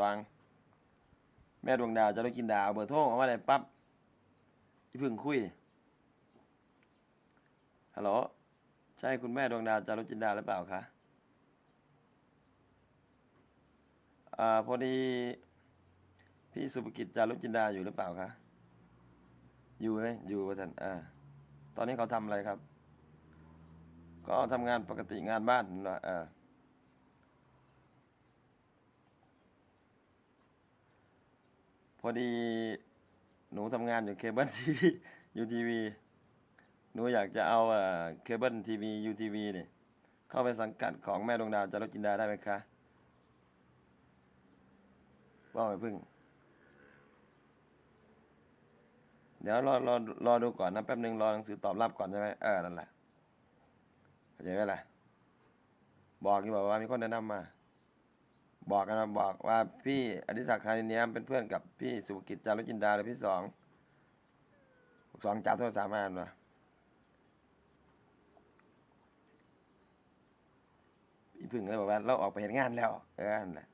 สองแม่ดวงดาวจะได้กินดาวเบอร์โทรเอามาได้ปั๊บพี่พึ่งคุยฮัลโหลใช่คุณแม่ดวงดาวจารุจินดาหรือเปล่าคะอ่าพอดีพี่สุภกิจจารุจินดาอยู่หรือเปล่าคะอยู่ไหมอยู่ว่าท่านอ่าตอนนี้เขาทำอะไรครับ ก็ทำงานปกติงานบ้านนั่ะ พอดี หนูทำงานอยู่เคเบิลทีวียูทีวีหนูอยากจะเอาเคเบิลทีวียูทีวีเนี่ยเข้าไปสังกัดของแม่ดวงดาวจารุจินดาได้ไหมคะว่าไปพึ่ง เดี๋ยวรอรอรอดูก่อนนะแป๊บหนึ่งรอหนังสือตอบรับก่อนใช่ไหมเออนั่นแหละเข้าใจไหมล่ะบอกที่บอกว่ามีคนแนะนำมา บอกกันนะบอกว่าพี่อดิศักดิ์คาริเนียมเป็นเพื่อนกับพี่สุภกิจจารุจินดาหรือพี่สองสองจ่าโทรศัพท์มาหน่อยพี่พึ่งเลยบอกว่าเราออกไปเห็นงานแล้วเออนั่นแหละ